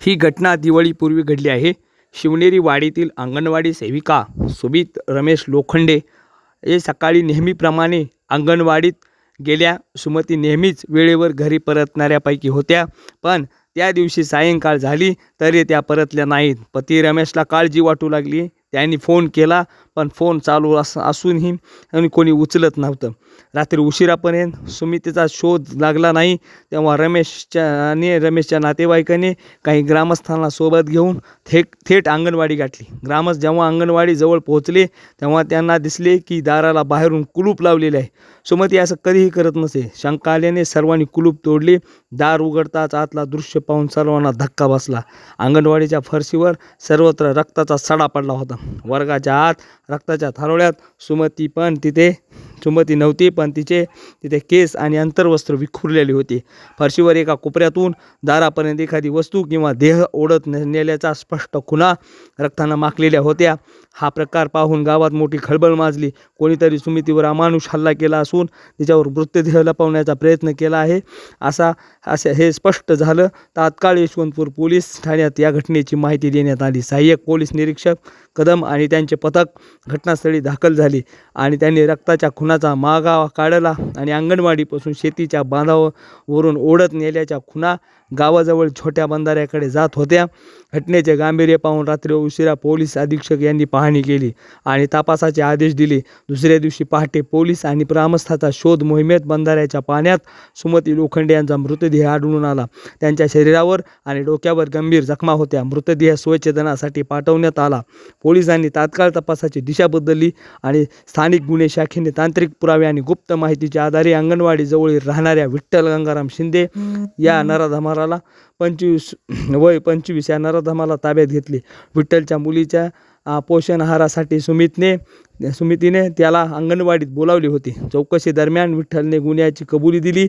ही घटना दिवाळीपूर्वी घडली आहे. शिवनेरी वाडीतील अंगणवाडी सेविका सुमित रमेश लोखंडे हे सकाळी नेहमीप्रमाणे अंगणवाडीत गेल्या. सुमती नेहमीच वेळेवर घरी परतणाऱ्यापैकी होत्या पण त्या दिवशी सायंकाळ झाली तरी त्या परतल्या नाहीत. पती रमेशला काळजी वाटू लागली. त्यांनी फोन केला. पण फोन चालू अस असूनही आणि कोणी उचलत नव्हतं. रात्री उशिरापर्यंत सुमितीचा शोध लागला नाही तेव्हा रमेशच्या आणि रमेशच्या नातेवाईकाने काही ग्रामस्थांना सोबत घेऊन थेट थेट अंगणवाडी गाठली. ग्रामस्थ जेव्हा अंगणवाडीजवळ पोहोचले तेव्हा त्यांना दिसले की दाराला बाहेरून कुलूप लावलेले आहे. सुमती असं कधीही करत नसे. शंका आल्याने सर्वांनी कुलूप तोडले. दार उघडताच आतला दृश्य पाहून सर्वांना धक्का बसला. अंगणवाडीच्या फरशीवर सर्वत्र रक्ताचा सडा पडला होता. वर्गाच्या आत रक्ताच्या थारोळ्यात सुमती पण तिथे चुंबती नव्हती पण तिचे तिथे केस आणि अंतर्वस्त्र विखुरलेले होते. फरशीवर एका कोपऱ्यातून दारापर्यंत एखादी वस्तू किंवा देह ओढत नेल्याचा स्पष्ट खुणा रक्तानं माखलेल्या होत्या. हा प्रकार पाहून गावात मोठी खळबळ माजली. कोणीतरी सुमितीवर अमानुष हल्ला केला असून तिच्यावर मृतदेह लपवण्याचा प्रयत्न केला आहे. असा असे हे स्पष्ट झालं. तात्काळ यशवंतपूर पोलीस ठाण्यात या घटनेची माहिती देण्यात आली. सहाय्यक पोलीस निरीक्षक कदम आणि त्यांचे पथक घटनास्थळी दाखल झाली आणि त्यांनी रक्ताच्या खुनाचा मागावा काढला आणि अंगणवाडीपासून शेतीच्या बांधावरून ओढत नेल्याच्या खुना गावाजवळ छोट्या बंधाऱ्याकडे जात होत्या. घटनेचे गांभीर्य पाहून रात्री उशिरा पोलीस अधीक्षक यांनी पाहणी केली आणि तपासाचे आदेश दिले. दुसऱ्या दिवशी पहाटे पोलीस आणि ग्रामस्थाचा शोध मोहिमेत बंधाऱ्याच्या पाण्यात सुमती लोखंडे यांचा मृतदेह आढळून आला. त्यांच्या शरीरावर आणि डोक्यावर गंभीर जखमा होत्या. मृतदेह स्वच्छेदनासाठी पाठवण्यात आला. पोलिसांनी तात्काळ तपासाची दिशा बदलली आणि स्थानिक गुन्हे शाखेने तांत्रिक पुरावे आणि गुप्त माहितीच्या आधारे अंगणवाडीजवळ राहणाऱ्या विठ्ठल गंगाराम शिंदे या नराधमाराला पंचवीस वय पंचवीस या नराधमाला ताब्यात घेतले. विठ्ठलच्या मुलीच्या पोषण आहारासाठी सुमितने सुमितीने त्याला अंगणवाडीत बोलावले होते. चौकशी दरम्यान विठ्ठलने गुन्ह्याची कबुली दिली.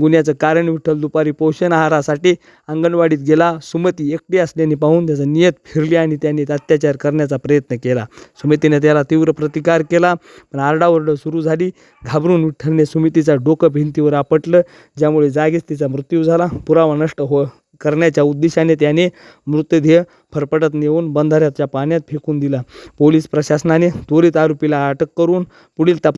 गुन्ह्याचं कारण विठ्ठल दुपारी पोषण आहारासाठी अंगणवाडीत गेला. सुमती एकटी असल्याने पाहून त्याचा नियत फिरली आणि त्यांनी अत्याचार करण्याचा प्रयत्न केला. सुमितीने त्याला तीव्र प्रतिकार केला पण आरडाओरड सुरू झाली. घाबरून विठ्ठलने सुमितीचा डोकं भिंतीवर आपटलं ज्यामुळे जागीच तिचा मृत्यू झाला. पुरावा नष्ट हो करण्याच्या उद्देशाने त्याने मृतदेह फरफटत नेऊन बंधाऱ्याच्या पाण्यात फेकून दिला. पोलीस प्रशासनाने त्वरित आरोपीला अटक करून पुढील तप